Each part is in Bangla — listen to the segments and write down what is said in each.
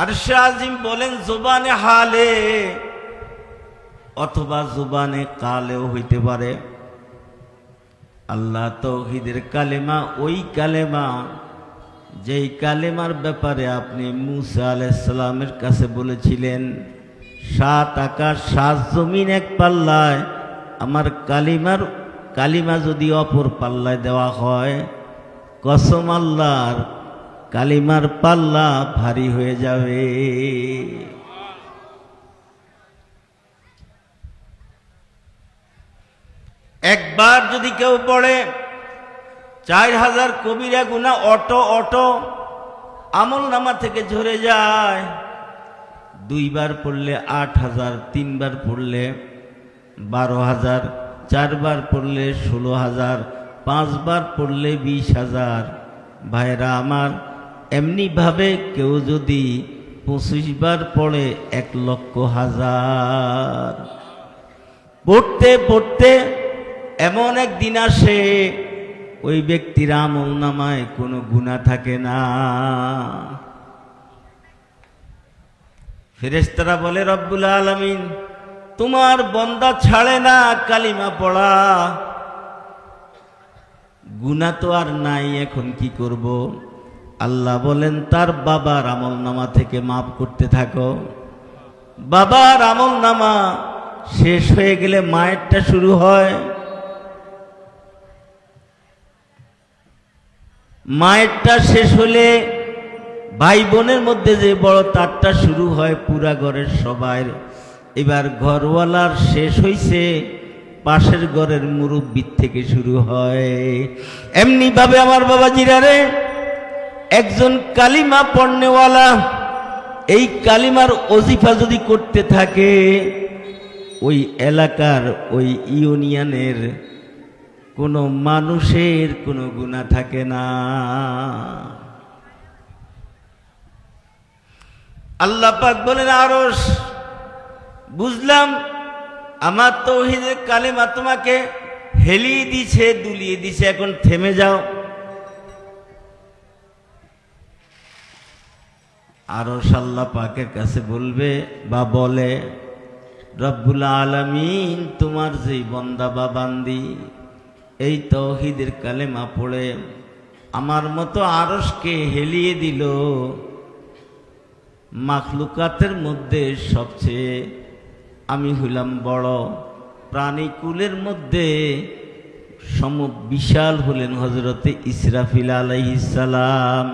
আরশে আজিম বলেন, জুবানে হালে অথবা জুবানে কালেও হইতে পারে। আল্লাহ তৌহিদের কালেমা, ওই কালেমা যেই কালেমার ব্যাপারে আপনি মুসা আলাইসালামের কাছে বলেছিলেন, সাত আকাশ, সাত জমিন এক পাল্লায়, আমার কালিমার, কালিমা যদি অপর পাল্লায় দেওয়া হয়, কসম আল্লাহর কালিমার পাল্লা ভারী হয়ে যাবে। একবার যদি কেউ পড়ে, চার হাজার কবিরা গুণা অটো অটো, আমল নামা থেকে ঝরে যায়। দুইবার পড়লে আট হাজার, তিনবার পড়লে বারো হাজার, চারবার পড়লে ষোলো হাজার, পাঁচবার পড়লে বিশ হাজার। ভাইরা আমার এমনিভাবে কেউ যদি পঁচিশ বার পড়ে এক লক্ষ হাজার। পড়তে পড়তে এমন একদিন আসে, ওই ব্যক্তির আমল নামায় কোনো গুণা থাকে না। ফেরেস্তারা বলে, রব্বুল আলমিন, তোমার বন্দা ছাড়ে না কালিমা পড়া। গুণা তো আর নাই, এখন কি করব? আল্লাহ বলেন, তার বাবার আমল নামা থেকে মাফ করতে থাকো। বাবার আমল নামা শেষ হয়ে গেলে মায়েরটা শুরু হয়। মায়েরটা শেষ হলে ভাই বোনের মধ্যে যে বড় তারটা শুরু হয় পুরা ঘরের সবাই এবার ঘরওয়ালার শেষ হইছে, পাশের ঘরের মুরব্বির থেকে শুরু হয়। এমনি ভাবে আমার বাবা জিরারে একজন কালিমা পণ্যওয়ালা এই কালিমার অজিফা যদি করতে থাকে, ওই এলাকার, ওই ইউনিয়নের কোনো মানুষের কোনো গুণা থাকে না। আল্লাহ পাক বলেন আরস বুঝলাম আমার তৌহিদের কালেমা তোমাকে হেলিয়ে দিছে, দুলিয়ে দিছে, এখন থেমে যাও। আরও আল্লাহ পাকের কাছে বলবে বা বলে, রব্বুল আলমিন, তোমার যেই বন্দা বা বান্দি, এই তৌহিদের কালেমা পড়ে আমার মতো আরসকে হেলিয়ে দিল, মাখলুকাতের মধ্যে সবচেয়ে আমি হইলাম বড়। প্রাণীকুলের মধ্যে সম বিশাল হলেন হজরতে ইসরাফিল আলাইসালাম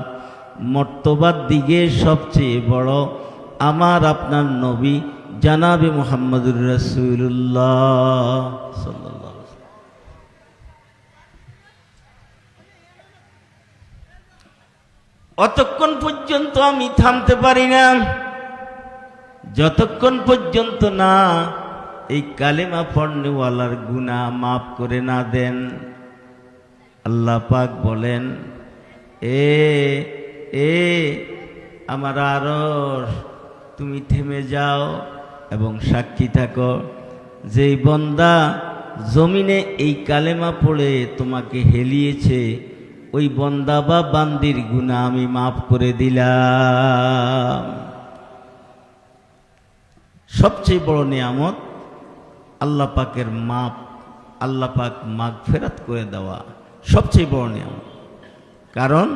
মর্তবার দিকে সবচেয়ে বড় আমার আপনার নবী জানাবে মোহাম্মদুর রসুল্লাহ অতক্ষণ পর্যন্ত আমি থামতে পারি না। যতক্ষণ পর্যন্ত না এই কালেমা পণ্যওয়ালার গুণা মাফ করে না দেন, আল্লাহ পাক বলেন, এ এ আমার আরস তুমি থেমে যাও এবং সাক্ষী থাকো। যেই বন্দা জমিনে এই কালেমা পড়ে তোমাকে হেলিয়েছে, ওই বন্দা বা বান্দির গুণা আমি মাফ করে দিলাম। সবচেয়ে বড় নিয়ামত আল্লাহ পাকের মাপ, আল্লাহ পাক মাগ ফেরাত করে দেওয়া সবচেয়ে বড় নিয়ামত। কারণ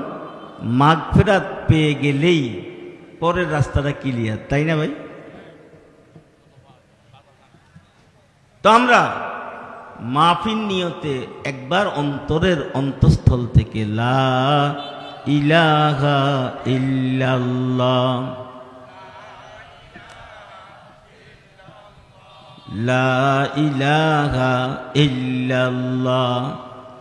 মাগ ফেরাত পেয়ে গেলেই পরের রাস্তাটা ক্লিয়ার তাই না ভাই? তো আমরা মাফিন নিয়তে একবার অন্তরের অন্তঃস্থল থেকে লা ইলাহা ইল্লাল্লাহ, লা ইলাহা ইল্লাল্লাহ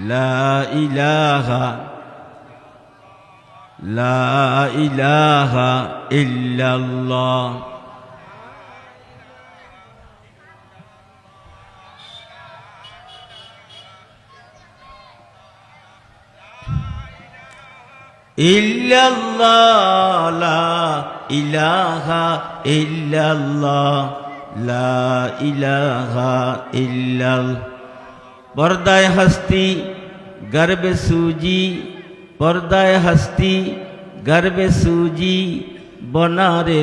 لا إله لا إله إلا الله إلا الله لا إله إلا الله لا إله إلا الله بردائے ہستی গর্বে সুজি, পর্দায় হস্তি, গর্বে সুজি, বনারে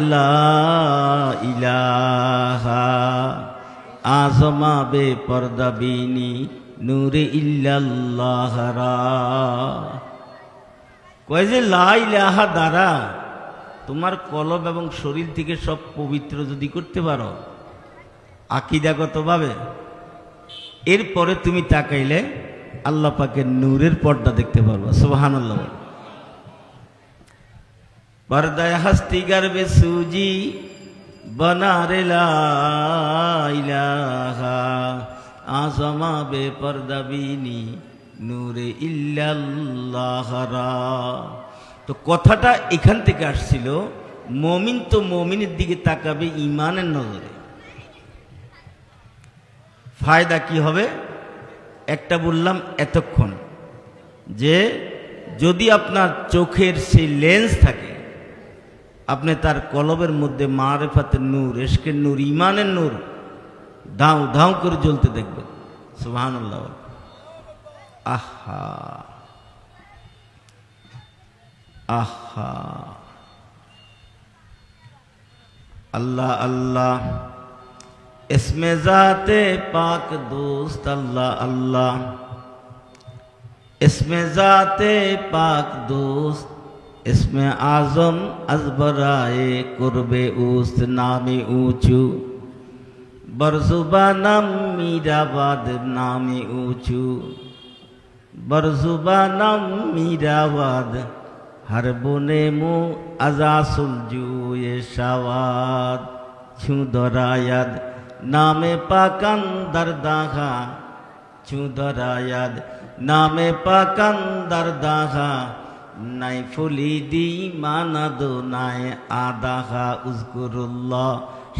ইলাহা। আজমা বে পর্দা বিনি নূরে ইল্লাল্লাহ রা। কয় যে লাহা দ্বারা তোমার কলব এবং শরীর থেকে সব পবিত্র যদি করতে পারো, আকিদাগতভাবে, এরপরে তুমি তাকাইলে আল্লাহ পাকের নূরের পর্দা দেখতে পারবা সুবাহান আল্লাহ পর্দায় হাস্তি গার্বে সুজি, বনারে লা ইলাহা। আজমা বে পর্দা বিনি, নূরে তো কথাটা এখান থেকে আসছিল, মমিন তো মমিনের দিকে তাকাবে ইমানের নজরে। ফায়দা কি হবে? একটা বললাম এতক্ষণ যে যদি আপনার চোখের সেই লেন্স থাকে, আপনি তার কলবের মধ্যে মারেফাতের নূর এসকের নূর ইমানের নূর ধাও ধাও করে জ্বলতে দেখবেন সুবাহান আল্লাহ আহা। আহা। আল্লাহ আল্লাহ। اس میں ذات پاک دوست اللہ اللہ اس میں ذات پاک دوست اس میں از برائے قرب اوست نامی اونچو برزبانم میرا باد نامی اونچو برزبانم میرا باد ہر بنے مو ازا سلجو یہ چوں دورا یاد নামে পাকান দারদাহা, চুদরায়াদ। নামে পাকান দারদাহা, নাই ফুলি দি মানাদো নাই আদাহা, উজকুরুল্লাহ।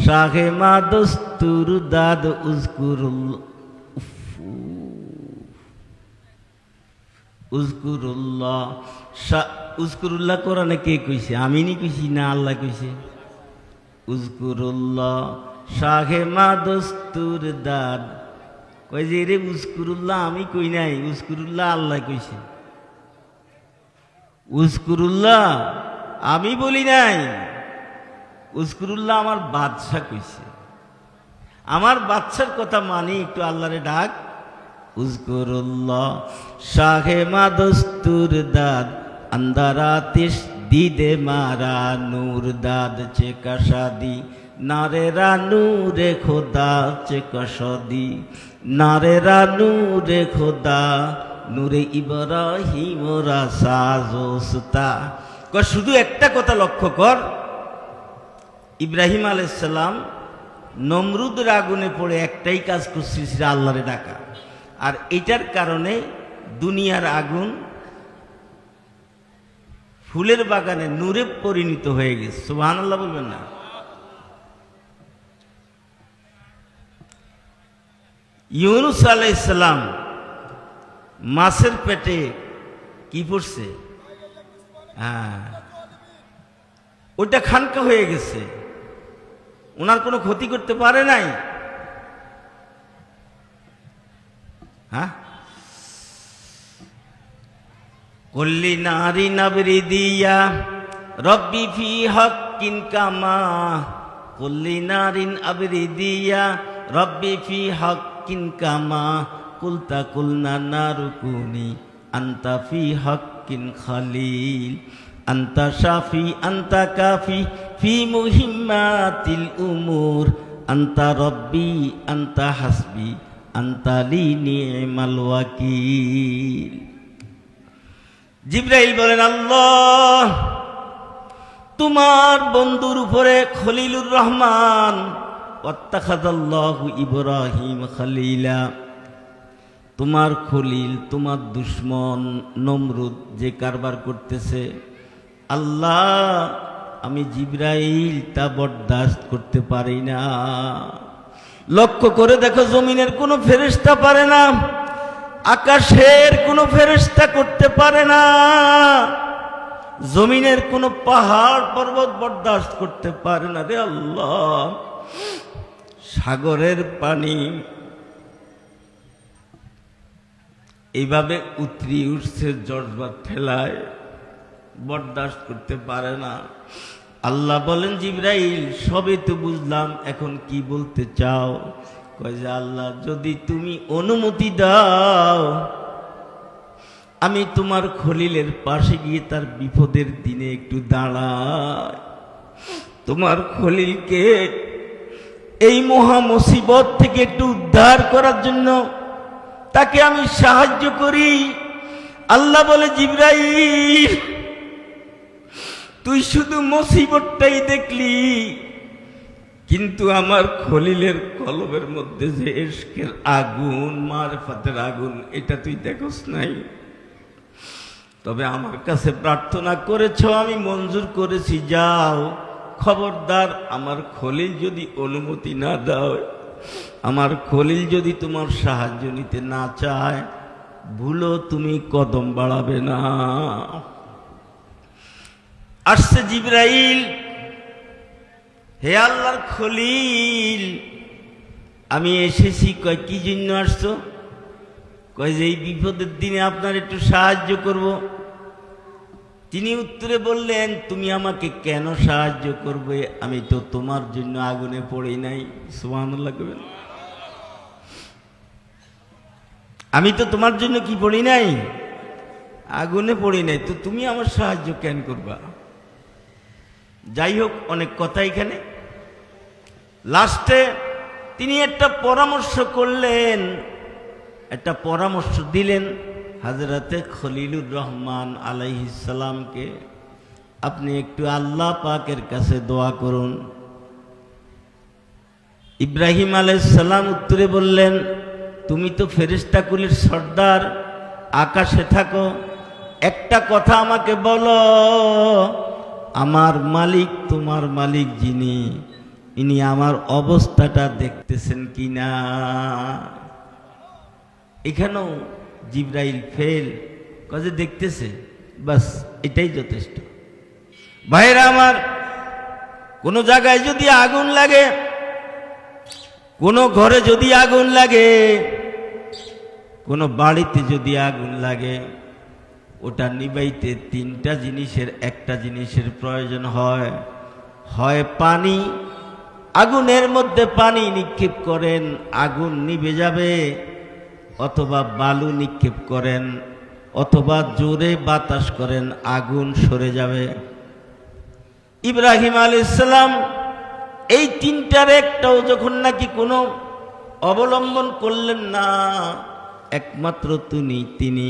শাহে মা দস্তুর দাদ উজকুরুল্লাহ। উজকুরুল্লাহ। উজকুরুল্লাহ কোরআনে কে কইছে? আমি নি কইছি না আল্লাহ কইছে? উজকুরুল্লাহ। শাহে মা দস্তুর দাদ কই যে রে উস্কুরুল্লাহ আমি কই নাই? উস্কুরুল্লাহ আল্লাহ কইছে। উস্কুরুল্লাহ আমি বলি নাই। উস্কুরুল্লাহ আমার বাদশা কইছে। আমার বাচ্চার কথা মানি, একটু আল্লাহরে ডাক। উজকুরুল্লাহ, শাহে মা দস্তুর দাদ আন্দারাতিস দিদে মারা নূর দাদ চে কাশাদি নারে রানু রে খোদা চে কসদি নারে রানু রে খোদা নূরে ইব্রাহিম রাসাজোস্তা কর, শুধু একটা কথা লক্ষ্য কর। ইব্রাহিম আলাইসাল্লাম নমরুদের আগুনে পড়ে একটাই কাজ করছে সেটা আল্লাহরে ডাকা। আর এটার কারণে দুনিয়ার আগুন ফুলের বাগানে নূরে পরিণত হয়ে গেছে। সুবাহ আল্লাহ বলবেন না? ইউনুস আলাইসাল্লাম মাছের পেটে কি পড়ছে? হ্যাঁ। ওইটা খানকা হয়ে গেছে। ওনার কোনো ক্ষতি করতে পারে নাই? হ্যাঁ? কল্লি নারী নাবরি দিয়া রব্বি ফি হকিন কামা। কল্লি নারিন আবরি দিয়া রব্বি ফি হকিন কামা কুলতা কুলনা নারুকুনি আন্তা ফি হকিন খালিল, আন্তা শাফি, আন্তা কাফি ফি মুহিম্মাতিল উমুর, আন্তা রব্বি, আন্তা হাসবি, আন্তা লি নি'মাল ওয়াকিল। জিব্রাইল বলেন, আল্লাহ, তোমার বন্ধুর উপরে খলিলুর রহমান অত্যাখাদাল্লাহু ইব্রাহিম খলিলা। তোমার খলিল, তোমার দুশ্মন নমরুদ যে কারবার করতেছে। আল্লাহ, আমি জিব্রাইল তা বরদাস্ত করতে পারি না। লক্ষ্য করে দেখো, জমিনের কোনো ফেরেস্তা পারে না। আকাশের কোনো ফেরেস্তা করতে পারে না। জমিনের কোনো পাহাড় পর্বত বরদাস্ত করতে পারে না রে আল্লাহ। সাগরের পানি। এইভাবে উতরি উঠছে জজবাত ঠেলায়, বরদাস্ত করতে পারে না। আল্লাহ বলেন, জিব্রাইল সবে তো বুঝলাম, এখন কি বলতে চাও? কয় যে, আল্লাহ, যদি তুমি অনুমতি দাও, আমি তোমার খলিলের পাশে গিয়ে তার বিপদের দিনে একটু দাঁড়াই। তোমার খলিলকে এই মহা মুসিবত থেকে একটু উদ্ধার করার জন্য তাকে আমি সাহায্য করি। আল্লাহ বলে, জিব্রাইল, তুই শুধু মুসিবতটাই দেখলি, কিন্তু আমার খলিলের কলবের মধ্যে যে এসকের আগুন, মারফাতের আগুন, এটা তুই দেখোস নাই। তবে আমার কাছে প্রার্থনা করেছ, আমি মঞ্জুর করেছি, যাও। খবরদার, আমার খলিল যদি অনুমতি না দাও, আমার খলিল যদি তোমার সাহায্য নিতে না চায়, ভুলো তুমি কদম বাড়াবে না। আসছে জিব্রাইল, হে আল্লাহর খলিল, আমি এসেছি, কয়, কি জন্য আসছো? কয়, যে এই বিপদের দিনে আপনার একটু সাহায্য করব। তিনি উত্তরে বললেন, তুমি আমাকে কেন সাহায্য করবে? আমি তো তোমার জন্য আগুনে পড়ি নাই। সুমান লাগবেন আমি তো তোমার জন্য কি পড়ি নাই? আগুনে পড়ি নাই। তো তুমি আমার সাহায্য কেন করবা? যাই হোক অনেক কথা এখানে। লাস্টে তিনি একটা পরামর্শ করলেন, একটা পরামর্শ দিলেন। হাজরাতে খলিলুর রহমান আলাইহিসালামকে আপনি একটু আল্লাহ পাকের কাছে দোয়া করুন। ইব্রাহিম আলাইসাল্লাম উত্তরে বললেন, তুমি তো ফেরিস্তাকুলির সর্দার, আকাশে থাকো, একটা কথা আমাকে বলো, আমার মালিক তোমার মালিক যিনি, ইনি আমার অবস্থাটা দেখতেছেন কি না এখানেও জিব্রাইল ফেল, কাজে দেখতেছে, বাস এটাই যথেষ্ট। ভাইরা আমার, কোনো জায়গায় যদি আগুন লাগে, কোনো ঘরে যদি আগুন লাগে, কোনো বাড়িতে যদি আগুন লাগে, ওটা নিবাইতে তিনটা জিনিসের, একটা জিনিসের প্রয়োজন হয়। হয় পানি, আগুনের মধ্যে পানি নিক্ষেপ করেন, আগুন নিভে যাবে। অথবা বালু নিক্ষেপ করেন, অথবা জোরে বাতাস করেন, আগুন সরে যাবে। ইব্রাহিম আল ইসলাম এই তিনটার একটাও যখন নাকি কোনো অবলম্বন করলেন না, একমাত্র তুমি তিনি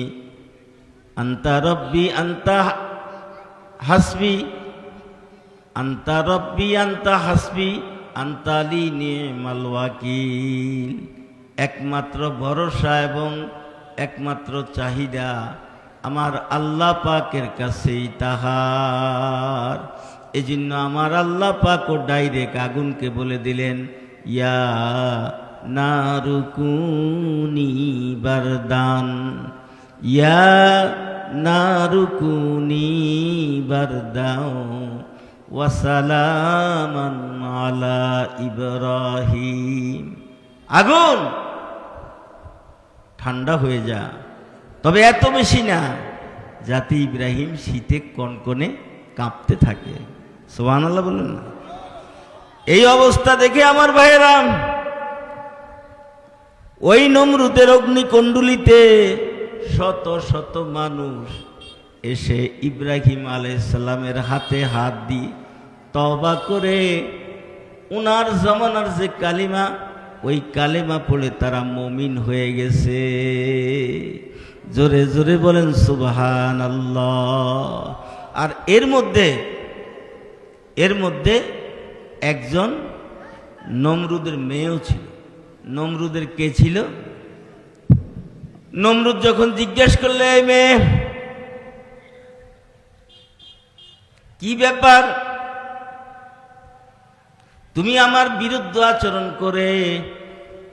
আন্তা রব্বি আন্তা হাসবি, আন্তা রব্বি আন্তা হাসবি আন্তালি নিয়ে মালওয়াকিল একমাত্র ভরসা এবং একমাত্র চাহিদা আমার আল্লাহ পাকের কাছেই তাহার। এজন্য আমার আল্লাহ ও ডাইরেক্ট আগুনকে বলে দিলেন, ইয়া নারুকুনি বারদান, ইয়া নারুকুনি বারদাও ওয়াসালামান আলা ইব্রাহিম। আগুন! ঠান্ডা হয়ে যা। তবে এত বেশি না যাতে ইব্রাহিম শীতে কনকনে কাঁপতে থাকে। সোহান আল্লাহ বললেন না? এই অবস্থা দেখে আমার ভাইয়েরাম ওই নমরুদের অগ্নিকুণ্ডলিতে শত শত মানুষ এসে ইব্রাহিম আলাইসাল্লামের হাতে হাত দিয়ে তবা করে ওনার জমানার যে কালিমা ওই কালেমা পড়ে তারা মমিন হয়ে গেছে। জোরে জোরে বলেন সুবহান আল্লাহ আর এর মধ্যে এর মধ্যে একজন নমরুদের মেয়েও ছিল। নমরুদের কে ছিল? নমরুদ যখন জিজ্ঞেস করলে মেয়ে, কি ব্যাপার? তুমি আমার বিরুদ্ধ আচরণ করে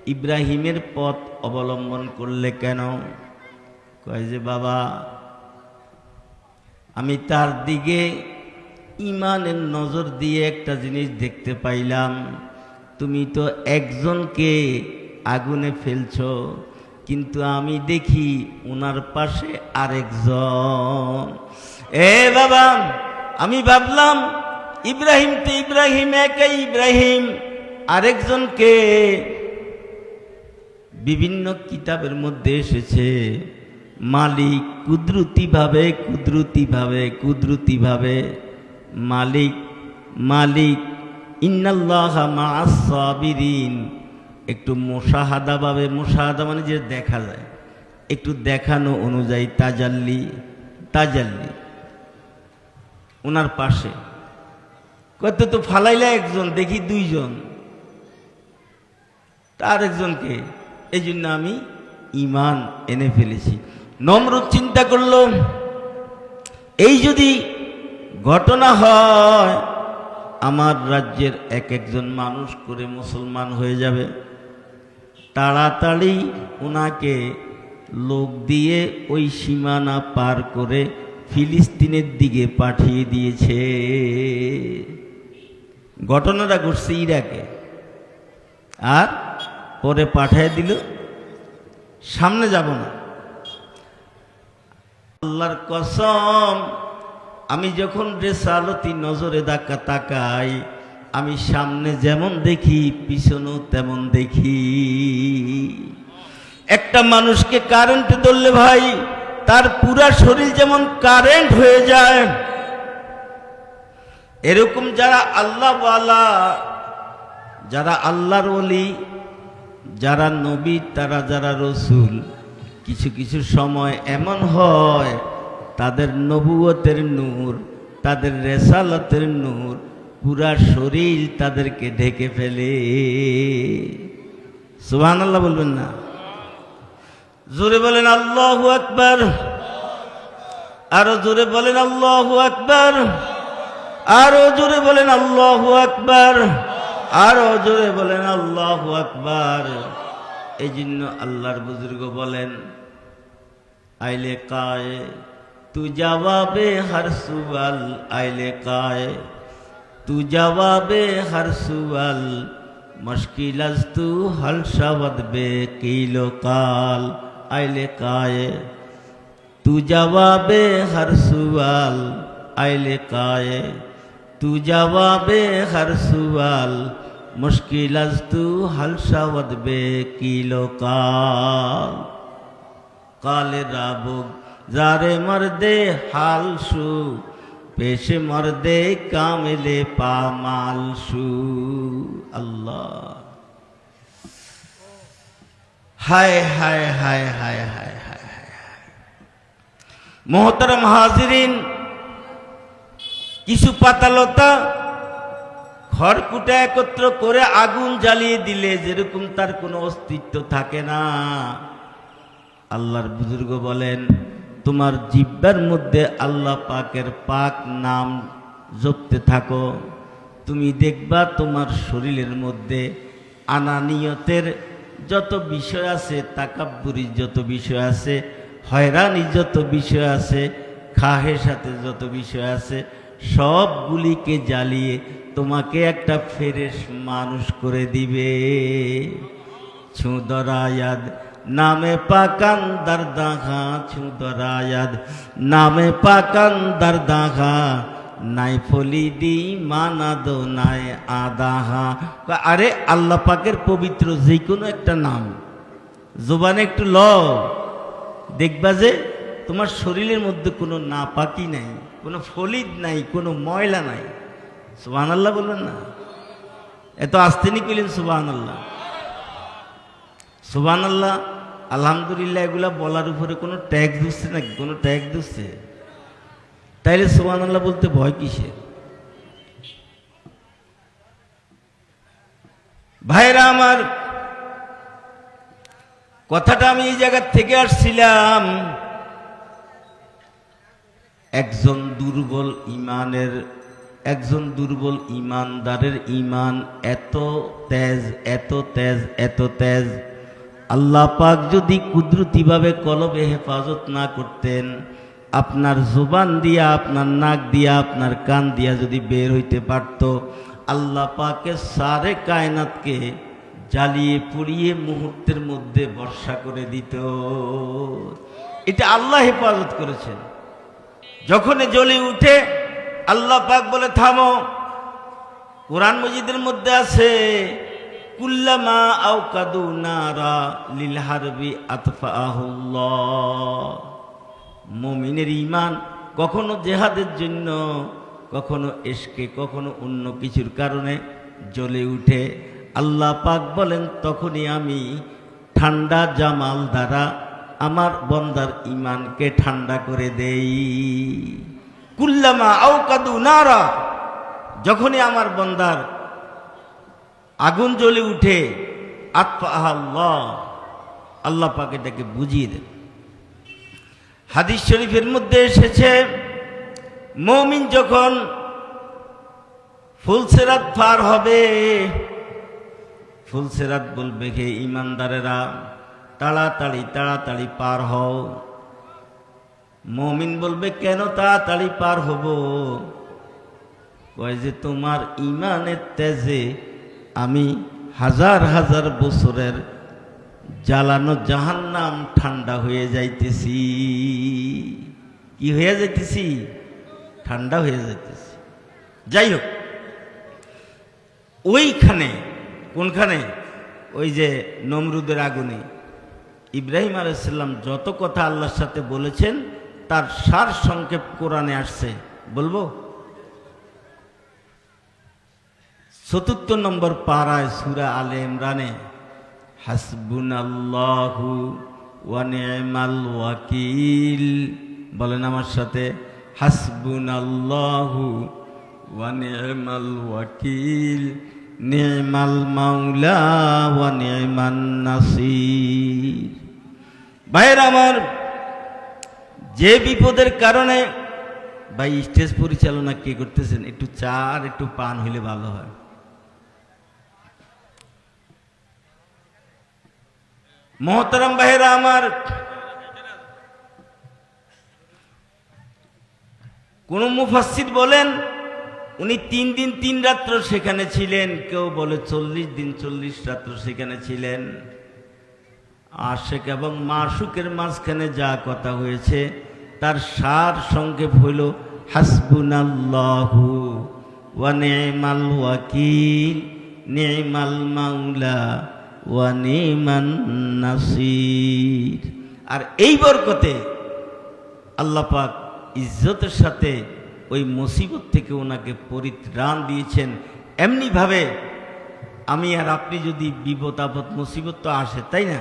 ইব্রাহিমের পথ অবলম্বন করলে কেন? কয় যে, বাবা, আমি তার দিকে ইমানের নজর দিয়ে একটা জিনিস দেখতে পাইলাম। তুমি তো একজনকে আগুনে ফেলছ, কিন্তু আমি দেখি ওনার পাশে আরেকজন। এ, বাবা, আমি ভাবলাম ইব্রাহিম তো ইব্রাহিম, একে ইব্রাহিম। আরেকজনকে বিভিন্ন কিতাবের মধ্যে এসেছে, মালিক কুদরতিভাবে কুদরতিভাবে কুদরতিভাবে, মালিক মালিক, ইন্নাল্লাহ মাসাবিরিন একটু মোশাহাদা ভাবে মোশাহাদা মানে যে দেখা যায়, একটু দেখানো অনুযায়ী তাজাল্লি তাজাল্লি। ওনার পাশে কত তো ফালাইলা একজন, দেখি দুইজন। তার একজনকে, এই জন্য আমি ইমান এনে ফেলেছি। নমরুদ চিন্তা করল, এই যদি ঘটনা হয়, আমার রাজ্যের এক একজন মানুষ করে মুসলমান হয়ে যাবে। তাড়াতাড়ি ওনাকে লোক দিয়ে ওই সীমানা পার করে ফিলিস্তিনের দিকে পাঠিয়ে দিয়েছে। ঘটনাটা ঘটছে ইরাকে। আর পরে পাঠিয়ে দিল, সামনে যাব না। আল্লাহর কসম, আমি যখন রেসালতি নজরে দাকা তাকাই, আমি সামনে যেমন দেখি, পিছনেও তেমন দেখি। একটা মানুষকে কারেন্ট ধরলে ভাই, তার পুরা শরীর যেমন কারেন্ট হয়ে যায় এরকম যারা আল্লাহওয়ালা, যারা আল্লাহর ওলি, যারা নবী, তারা যারা রসুল, কিছু কিছু সময় এমন হয়, তাদের নবুয়তের নূর, তাদের রেসালতের নূর, পুরা শরীর তাদেরকে ঢেকে ফেলে। সুবহান আল্লাহ বলবেন না? জোরে বলেন আল্লাহ আকবার। আরও জোরে বলেন আল্লাহ আকবার। আরও জোরে বলেন আল্লাহ আকবার। আরও জোরে বলেন আল্লাহ আকবার। এই জন্য আল্লাহর বুজুর্গ বলেন, আইলে কায়ে, তু জবাবে হর সুয়াল, আইলে কায়ে, তু জবাবে হর সুয়াল, মুশকিল আজ তু হল শবদ বে কিলো কাল, আইলে কায়ে, তু জবাবে হর সুয়াল, আইলে কায়ে। তু জবাবে হর সুয়াল মুশকিল তু হল শবদ বে কিলো কাল রাবুক যারে মর্দে হাল সু পেশে মর্দে কামেলে পামাল সু আল্লাহ হায় হায় হায় হায় হায় হায় মোহতরম হাজিরিন কিছু পাতালতা খড়কুটা একত্র করে আগুন জ্বালিয়ে দিলে যেরকম তার কোনো অস্তিত্ব থাকে না। আল্লাহর বুজুর্গ বলেন, তোমার জিব্বার মধ্যে আল্লাহ পাকের পাক নাম জপতে থাকো। তুমি দেখবা তোমার শরীরের মধ্যে আনানিয়তের যত বিষয় আছে, তাকাব্বুরির যত বিষয় আছে, হয়রানির যত বিষয় আছে, খাহের সাথে যত বিষয় আছে সবগুলিকে জ্বালিয়ে তোমাকে একটা ফেরেশ মানুষ করে দিবে। ছুঁদরায়াদ নামে পাকান দারদাঘা ছুঁদরায়াদ নামে পাকান দারদাঘা নাই ফলি দি মানাদ নাই আদাহা। আরে আল্লাহ পাকের পবিত্র যে কোনো একটা নাম, জোবানে একটু ল দেখবা যে তোমার শরীরের মধ্যে কোনো না নাপাকি নাই। কোনো ফলিদ নাই, কোনো ময়লা নাই। সুবাহ আল্লাহ বলবেন না। এত আস্তেনি কইলেন সুবাহ আল্লাহ সুবাহ আল্লাহ আলহামদুলিল্লাহ এগুলা বলার উপরে কোনো ট্যাক্স দিচ্ছে নাকি? কোনো ট্যাক্স দিচ্ছে তাইলে সুবাহ আল্লাহ বলতে ভয় কিসে ভাইরা আমার, কথাটা আমি এই জায়গার থেকে আসছিলাম। একজন দুর্বল ইমানের একজন দুর্বল ইমানদারের ইমান এত তেজ এত তেজ এত তেজ। আল্লাহ পাক যদি কুদরতিভাবে কলবে হেফাজত না করতেন, আপনার জোবান দিয়া, আপনার নাক দিয়া, আপনার কান দিয়া যদি বের হইতে পারত, আল্লাহ পাকে সারে কায়নাতকে জ্বালিয়ে পুড়িয়ে মুহূর্তের মধ্যে বর্ষা করে দিত। এটা আল্লাহ হেফাজত করেছেন। যখন জ্বলে উঠে, আল্লাহ পাক বলে, থামো, কোরআন মজিদের মধ্যে আছে, কুল্লামা মমিনের ইমান কখনো জেহাদের জন্য, কখনো এসকে কখনো অন্য কিছুর কারণে জ্বলে উঠে। আল্লাহ পাক বলেন, তখনই আমি ঠান্ডা জামাল দ্বারা আমার বন্দার ইমানকে ঠান্ডা করে দেই। কুল্লামা আউকাদু নারা, যখনই আমার বন্দার আগুন জ্বলে উঠে আল্লাহ আল্লাহ এটাকে বুঝিয়ে দেন। হাদিস শরীফের মধ্যে এসেছে, মৌমিন যখন ফুলসেরাত পার হবে ফুলসেরাত বলবে হে ইমানদারেরা তাড়াতাড়ি তাড়াতাড়ি পার হও। মমিন বলবে, কেন তাড়াতাড়ি পার হব? কয় যে, তোমার ইমানের তেজে আমি হাজার হাজার বছরের জ্বালানো জাহান্নাম ঠান্ডা হয়ে যাইতেছি। কি হয়ে যাইতেছি? ঠান্ডা হয়ে যাইতেছি। যাই হোক, ওইখানে, কোনখানে? ওই যে নমরুদের আগুনে। ইব্রাহিম আলাইসাল্লাম যত কথা আল্লাহর সাথে বলেছেন, তার সার সংক্ষেপ কোরআনে আসছে। বলব? চতুর্থ নম্বর পাড়ায় সুরা আলে ইমরানে হাসবুন আল্লাহু ওয়ানিমাল ওয়াকিল। বলেন আমার সাথে হাসবুন আল্লাহু ওয়ানিমাল ওয়াকিল। নিমাল মাওলা ওয়া নিমান নাসির। ভাইয়ের আমার, যে বিপদের কারণে ভাই স্টেজ পরিচালনা কে করতেছেন? একটু চা আর একটু পান হইলে ভালো হয়। মহতরম ভাইয়েরা আমার, কোন মুফাসিদ বলেন, উনি তিন দিন তিন রাত্র সেখানে ছিলেন, কেউ বলে চল্লিশ দিন চল্লিশ রাত্র সেখানে ছিলেন। আশেক এবং মাসুকের মাঝখানে যা কথা হয়েছে, তার সার সংক্ষেপ হইল, হাসবুনাল্লাহু ওয়া নি'মাল ওয়াকিল, নি'মাল মাওলা ওয়া নি'মান নাসির। আর এই বরকতে আল্লাহ পাক ইজ্জতের সাথে ওই মুসিবত থেকে ওনাকে পরিত্রাণ দিয়েছেন। এমনিভাবে আমি আর আপনি যদি বিপদ আপদ মুসিবত তো আসে, তাই না?